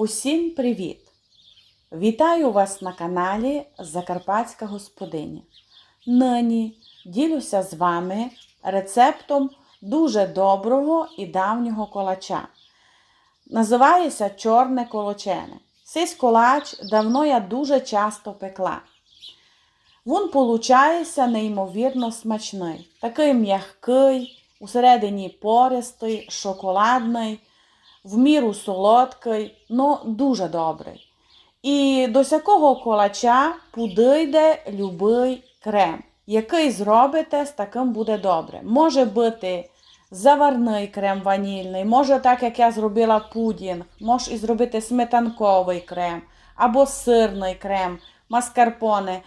Усім привіт! Вітаю вас на каналі Закарпатська Господиня. Нині ділюся з вами рецептом дуже доброго і давнього колача. Називається чорне колочене. Цей колач давно я дуже часто пекла. Він получається неймовірно смачний. Такий м'який, усередині пористий, шоколадний, в міру солодкий, ну дуже добрий. І до всякого колача подійде любий крем, який зробите, з таким буде добре. Може бути заварний крем ванільний, може так, як я зробила пудінг, може і зробити сметанковий крем або сирний крем, маскарпоне.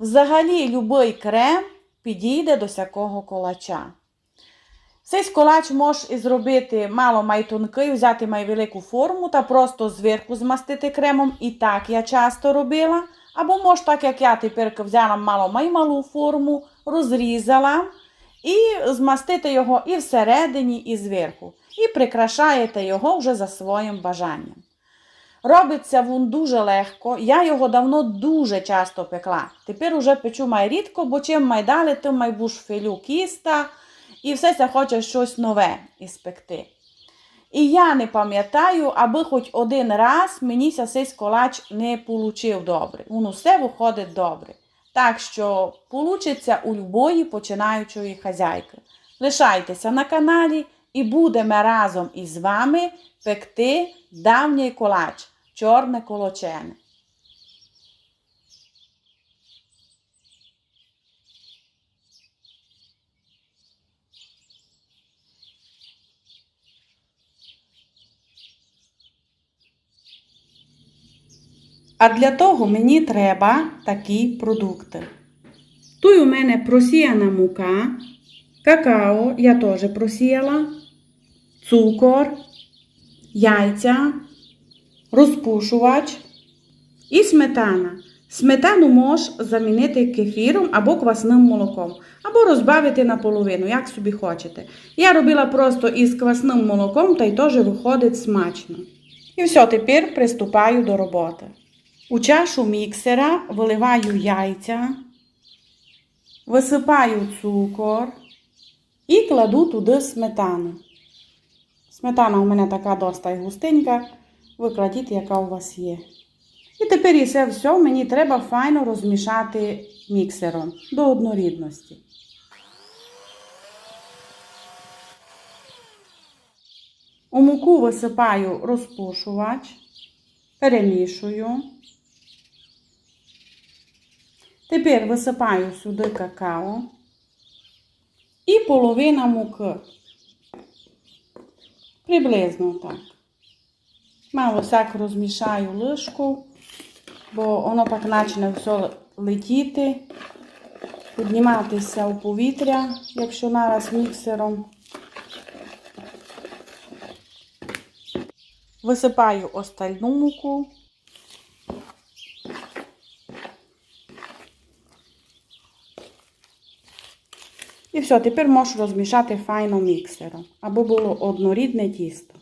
Взагалі, любий крем підійде до всякого колача. Цей колач можеш зробити мало май тонкий, взяти май велику форму та просто зверху змастити кремом. І так я часто робила. Або можеш, так як я тепер взяла мало май малу форму, розрізала і змастити його і всередині, і зверху. І прикрашаєте його вже за своїм бажанням. Робиться він дуже легко. Я його давно дуже часто пекла. Тепер уже печу май рідко, бо чим май далі, тим май буш филю кіста. І все це хоче щось нове іспекти. І я не пам'ятаю, аби хоч один раз мені цей колач не получив добре. Воно все виходить добре. Так що получиться у любої починаючої хазяйки. Лишайтеся на каналі і будемо разом із вами пекти давній колач, чорне колочене. А для того мені треба такі продукти. Тут у мене просіяна мука, какао я теж просіяла, цукор, яйця, розпушувач і сметана. Сметану можеш замінити кефіром або квасним молоком, або розбавити наполовину, як собі хочете. Я робила просто із квасним молоком, та й теж виходить смачно. І все, тепер приступаю до роботи. У чашу міксера виливаю яйця, висипаю цукор і кладу туди сметану. Сметана у мене така доста густенька, ви кладіть, яка у вас є. І тепер і це все мені треба файно розмішати міксером до однорідності. У муку висипаю розпушувач, перемішую. Тепер висипаю сюди какао і половина муки. Приблизно так. Мало всяк розмішаю лишку, бо воно так почне все летіти, підніматися у повітря, якщо нараз міксером. Висипаю остальну муку. І все, тепер можу розмішати файно міксером, аби було однорідне тісто.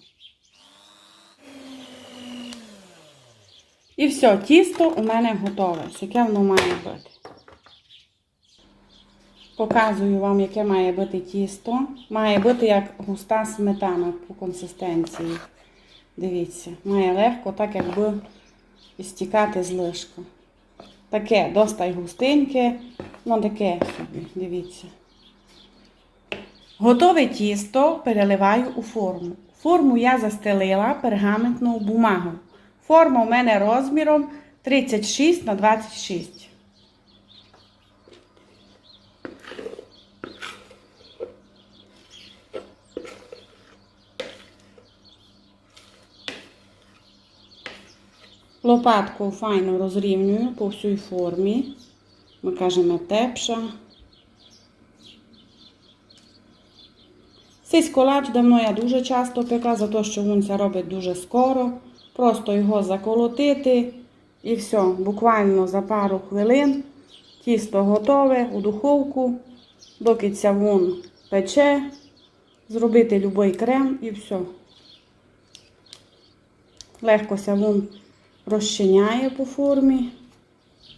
І все, тісто у мене готове. Яке воно має бути. Показую вам, яке має бути тісто. Має бути як густа сметана по консистенції. Дивіться, має легко, так якби стікати з лишка. Таке доста густеньке, ну таке собі, дивіться. Готове тісто переливаю у форму. Форму я застелила пергаментну бумагу. Форма у мене розміром 36 на 26. Лопаткою файно розрівнюю по всій формі. Ми кажемо тепша. Цей колач давно я дуже часто пекла, за те, що він робить дуже скоро. Просто його заколотити і все, буквально за пару хвилин тісто готове у духовку, доки ця вон пече, зробити будь-який крем і все. Легко ся він розчиняє по формі.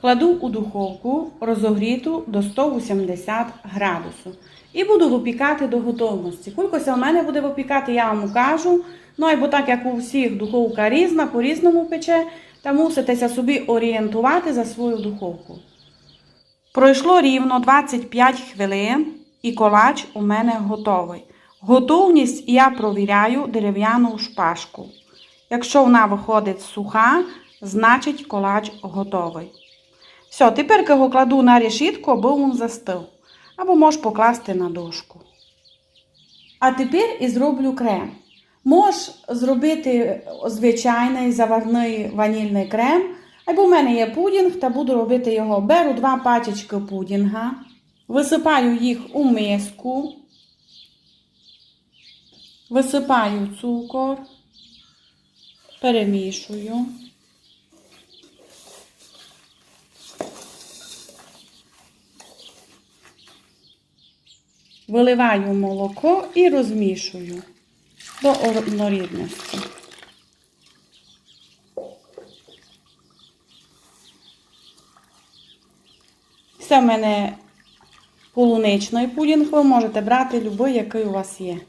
Кладу у духовку розогріту до 180 градусів. І буду випікати до готовності. Кулькося в мене буде випікати, я вам кажу. Ну, або так як у всіх духовка різна, по-різному пече, та муситеся собі орієнтувати за свою духовку. Пройшло рівно 25 хвилин і колач у мене готовий. Готовність я провіряю дерев'яну шпажку. Якщо вона виходить суха, значить колач готовий. Все, тепер його кладу на решітку, аби він застив. Або можеш покласти на дошку. А тепер і зроблю крем. Можеш зробити звичайний заварний ванільний крем. Або в мене є пудінг, та буду робити його. Беру два пачечки пудінга, висипаю їх у миску, висипаю цукор, перемішую. Виливаю молоко і розмішую до однорідності. Це в мене полуничний пудінг, ви можете брати будь-який, який у вас є.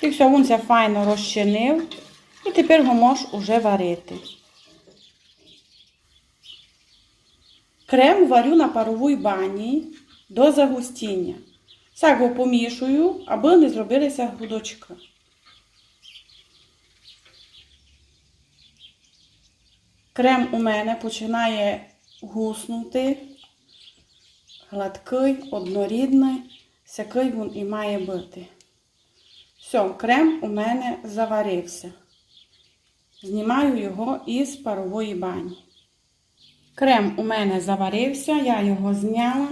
І все, він ся файно розчинив. І тепер його можеш уже варити. Крем варю на паровій бані до загустіння. Так його помішую, аби не зробилися грудочки. Крем у мене починає гуснути, гладкий, однорідний, всякий він і має бути. Все, крем у мене заварився. Знімаю його із парової бані. Крем у мене заварився, я його зняла.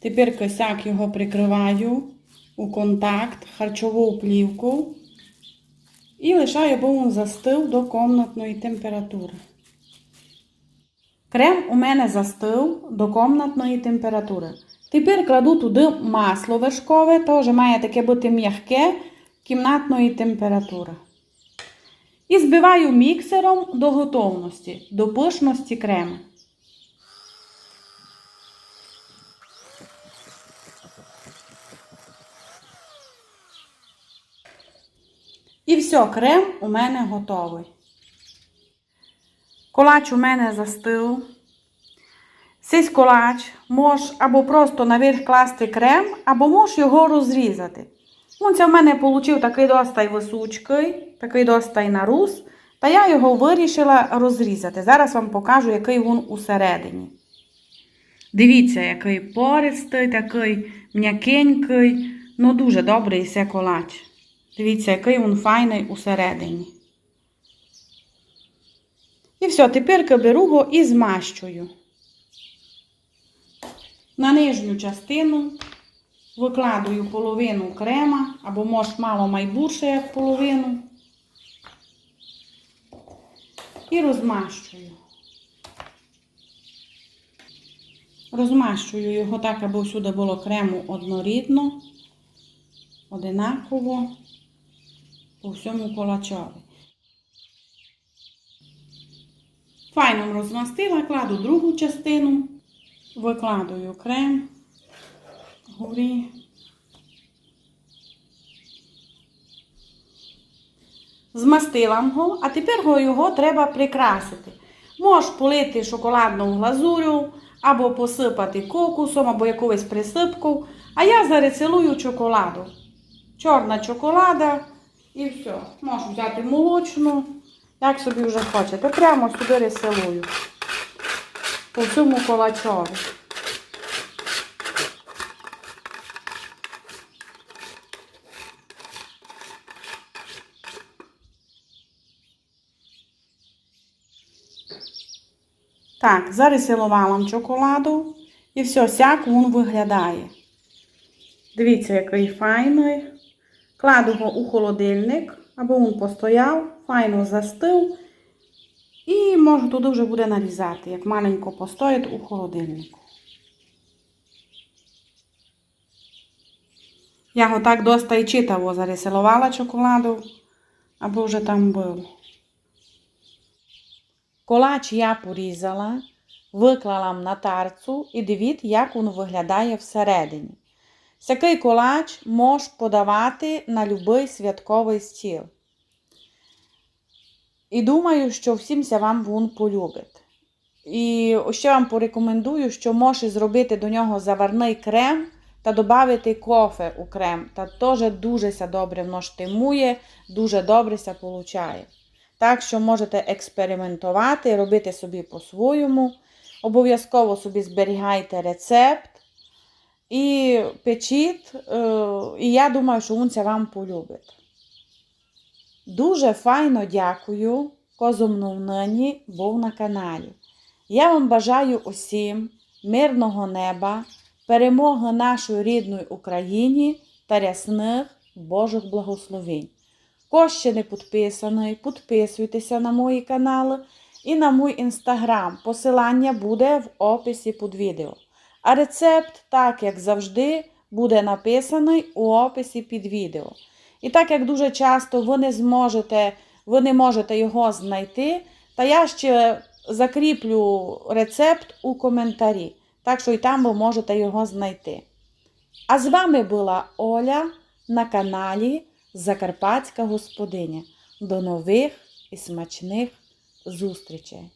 Тепер косяк його прикриваю у контакт, харчову плівку і лишаю, бо він застив до комнатної температури. Крем у мене застив до комнатної температури. Тепер кладу туди масло вершкове, теж має таке бути м'яке кімнатної температури. І збиваю міксером до готовності, до пишності крему. І все, крем у мене готовий. Колач у мене застив. Цей колач можеш або просто наверх класти крем, або можеш його розрізати. Він в мене вийшов такий достай висучкий, такий достай нарус. Та я його вирішила розрізати. Зараз вам покажу, який він усередині. Дивіться, який пористий, такий м'якенький, ну дуже добрий все колач. Дивіться, який він файний усередині. І все, тепер беру його і змащую. На нижню частину викладую половину крема, або може мало майбурше, як половину. І розмащую. Розмащую його так, аби всюди було крему однорідно, одинаково по всьому колачові. Файно розмастила, кладу другу частину, викладую крем горі. Змастила його, а тепер його треба прикрасити. Можеш полити шоколадну глазурю, або посипати кокусом, або якоюсь присипкою. А я зарецелую чоколаду. Чорна чоколада і все. Можеш взяти молочну, як собі вже хочете. Прямо сюди реселую. По всьому колачові. Так, зарисилувала чоколаду і все, сяк він виглядає. Дивіться, який файний. Кладу його у холодильник, аби він постояв, файно застив. І можу туди вже буде нарізати, як маленько постоїть у холодильнику. Я го так доста і читаво зарисувала чоколаду, або вже там був. Колач я порізала, виклала на тарцу і дивіться, як він виглядає всередині. Такий колач можеш подавати на будь-який святковий стіл. І думаю, що всімся вам він полюбить. І ще вам порекомендую, що можеш зробити до нього заварний крем та додати кофе у крем. Та теж дуже добре воно штимує, дуже добре ся получає. Так що можете експериментувати, робити собі по-своєму. Обов'язково собі зберігайте рецепт і печіть. е, І я думаю, що він це вам полюбить. Дуже файно дякую, козумну нині був на каналі. Я вам бажаю усім мирного неба, перемоги нашої рідної Україні та рясних Божих благословень. Хто ще не підписаний, підписуйтеся на мої канали і на мій інстаграм. Посилання буде в описі під відео. А рецепт, так як завжди, буде написаний у описі під відео. І так як дуже часто ви не зможете, ви не можете його знайти, та я ще закріплю рецепт у коментарі. Так що і там ви можете його знайти. А з вами була Оля на каналі Закарпатська господиня. До нових і смачних зустрічей!